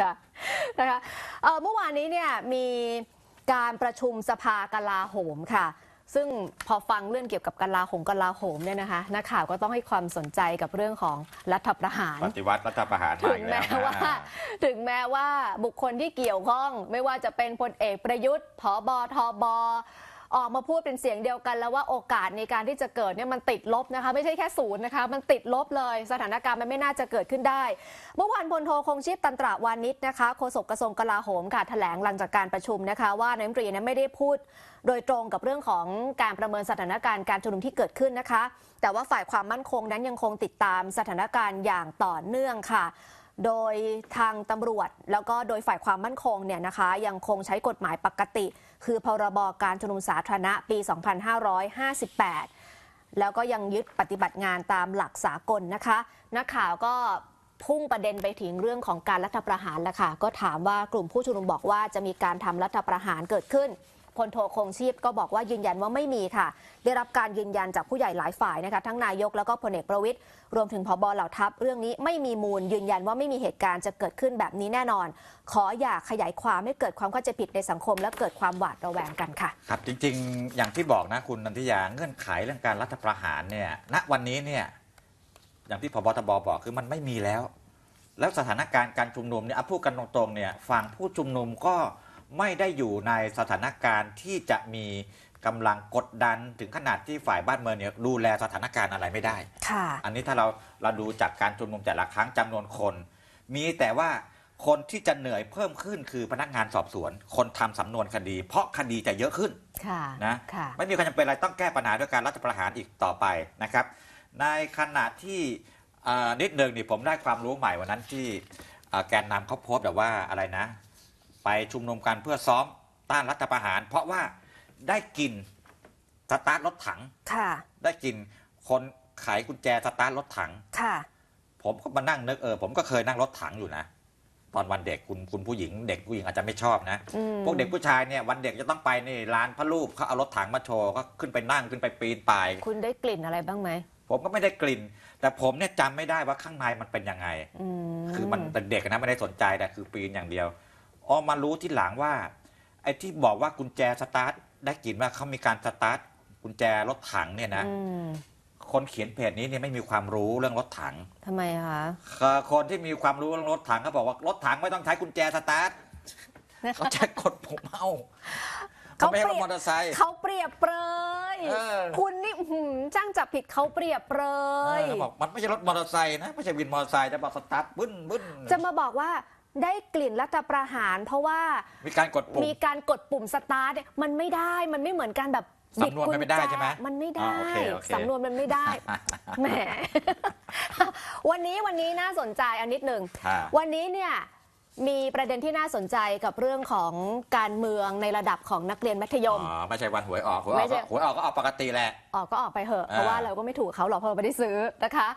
ค่ะนะคะเอ่อเมื่อวานนี้เนี่ยมีการประชุมสภากลาโหมค่ะ ซึ่งพอฟังเรื่องเกี่ยวกับกลาโหมกลาโหมเนี่ยนะคะนักข่าวก็ต้องให้ความสนใจกับเรื่องของรัฐประหารปฏิวัติรัฐประหารถึมางอีกแล้แม้วว่านะถึงแม้ว่าบุคคลที่เกี่ยวข้อง ไม่ว่าจะเป็นพลเอกประยุทธ์ผบทบ ออกมาพูดเป็นเสียงเดียวกันแล้วว่าโอกาสในการที่จะเกิดเนี่ยมันติดลบนะคะ ไม่ใช่แค่ศูนย์นะคะ มันติดลบเลยสถานการณ์มันไม่น่าจะเกิดขึ้นได้ เมื่อวานพลโทคงชีพตันตระวานิชนะคะโฆษกกระทรวงกลาโหมค่ะแถลงหลังจากการประชุมนะคะ ว่านายมนตรีนั้นไม่ได้พูดโดยตรงกับเรื่องของการประเมินสถานการณ์การชุมนุมที่เกิดขึ้นนะคะ แต่ว่าฝ่ายความมั่นคงนั้นยังคงติดตามสถานการณ์อย่างต่อเนื่องค่ะ โดยทางตำรวจแล้วก็โดยฝ่ายความมั่นคงเนี่ยนะคะ ยังคงใช้กฎหมายปกติ คือพรบการชุมนุมสาธารณะปี 2558 แล้วก็ยังยึดปฏิบัติงานตามหลักสากลนะคะ นักข่าวก็พุ่งประเด็นไปถึงเรื่องของการรัฐประหารแล้วค่ะก็ถามว่ากลุ่มผู้ชุมนุมบอกว่าจะมีการทำรัฐประหารเกิดขึ้น พลโทคงชีพก็บอกว่ายืนยันว่าไม่มีค่ะ ได้รับการยืนยันจากผู้ใหญ่หลายฝ่ายนะคะทั้งนายกแล้วก็พลเอกประวิตยรวมถึงพบเหล่าทัพ เรื่องนี้ไม่มีมูลยืนยันว่าไม่มีเหตุการณ์จะเกิดขึ้นแบบนี้แน่นอน ขออย่าขยายความให้เกิดความเข้าใจผิดในสังคม และเกิดความหวาดระแวงกันค่ะ ครับจริงๆ อย่างที่บอกนะคุณนันทิยาเงื่อนไขเรื่องการรัฐประหารเนี่ยณวันนี้เนี่ยอย่างที่พบทบบอกคือมันไม่มีแล้ว แล้วสถานการณ์การชุมนุมเนี่ยพูดกันตรงๆเนี่ยฝั่งผู้ชุมนุมก็ ไม่ได้อยู่ในสถานการณ์ที่จะมีกำลังกดดันถึงขนาดที่ฝ่ายบ้านเมืองเนี่ยดูแลสถานการณ์อะไรไม่ได้ ค่ะ อันนี้ถ้าเราเราดูจากการชุมนุมแต่ละครั้งจำนวนคน มีแต่ว่าคนที่จะเหนื่อยเพิ่มขึ้นคือพนักงานสอบสวน คนทำสำนวนคดี เพราะคดีจะเยอะขึ้น ค่ะนะ ค่ะ ไม่มีความจำเป็นอะไรต้องแก้ปัญหาด้วยการรัฐประหารอีกต่อไปนะครับ ในขณะที่เอ่อนิดหนึ่งนี่ผมได้ความรู้ใหม่วันนั้นที่เอ่อแกนนำเขาโพสต์แบบว่าอะไรนะ ไปชุมนุมกันเพื่อซ้อมต้านรัฐประหาร เพราะว่าได้กลินสตาร์ทรถถัง ค่ะ ได้กลินคนไขกุญแจสตาร์ทรถถัง ค่ะ ผมก็มานั่งนึกเออผมก็เคยนั่งรถถังอยู่นะ ตอนวันเด็กคุณคุณผู้หญิง เด็กผู้หญิงอาจจะไม่ชอบนะ อืม พวกเด็กผู้ชายเนี่ยวันเด็กจะต้องไปนี่ร้านพระรูปเขาเอารถถังมาโชว์ก็ขึ้นไปนั่งขึ้นไปปีนป่าย คุณได้กลิ่นอะไรบ้างไหมผมก็ไม่ได้กลิ่น แต่ผมเนี่ยจำไม่ได้ว่าข้างในมันเป็นยังไง อืม คือมันเด็กๆนะไม่ได้สนใจแต่คือปีนอย่างเดียว อ๋อมารู้ที่หลังว่า ไอ้ที่บอกว่ากุญแจสตาร์ทได้กลิ่นว่าเขามีการสตาร์ทกุญแจรถถังเนี่ยนะ อืมคนเขียนเพจนี้เนี่ยไม่มีความรู้เรื่องรถถังทำไมคะเอ่อคนที่มีความรู้เรื่องรถถังเขาบอกว่ารถถังไม่ต้องใช้กุญแจสตาร์ทเขาใช้กดปุ่มเอาเขาไม่ใช่รถมอเตอร์ไซค์ เขาเปรียบเปรยเออ คุณนี่อื้อหือจ้างจับผิดเขาเปรียบเปรเอยอเขาบอกมันไม่ใช่รถมอเตอร์ไซค์นะไม่ใช่วินมอเตอร์ไซค์จะบอกสตาร์ทบึ้นบึ้น จะมาบอกว่า ได้กลิ่นรัฐประหาร เพราะว่ามีการกดปุ่มมีการกดปุ่มสตาร์ทเนี่ยมันไม่ได้มันไม่เหมือนการแบบบิดสำนวนมันไม่ได้กุญแจใช่ไหมมันไม่อ๋ได้อโอเคโอเคสำนวนมันไม่ได้แหมวันนี้วันนี้น่าสนใจอันนิดหนึ่งค่ะวันนี้เนี่ยมีประเด็นที่น่าสนใจกับเรื่องของการเมืองในระดับของนักเรียนมัธยมอ๋อไม่ใช่วันหวยออกหวยอไม่อกใช่ก็หวยออกก็ออกปกติแหละออกก็ออกไปเถอะอ่าเพราะว่าเราก็ไม่ถูกเขาหรอกเพราะเราไม่ได้ซื้อนะคะ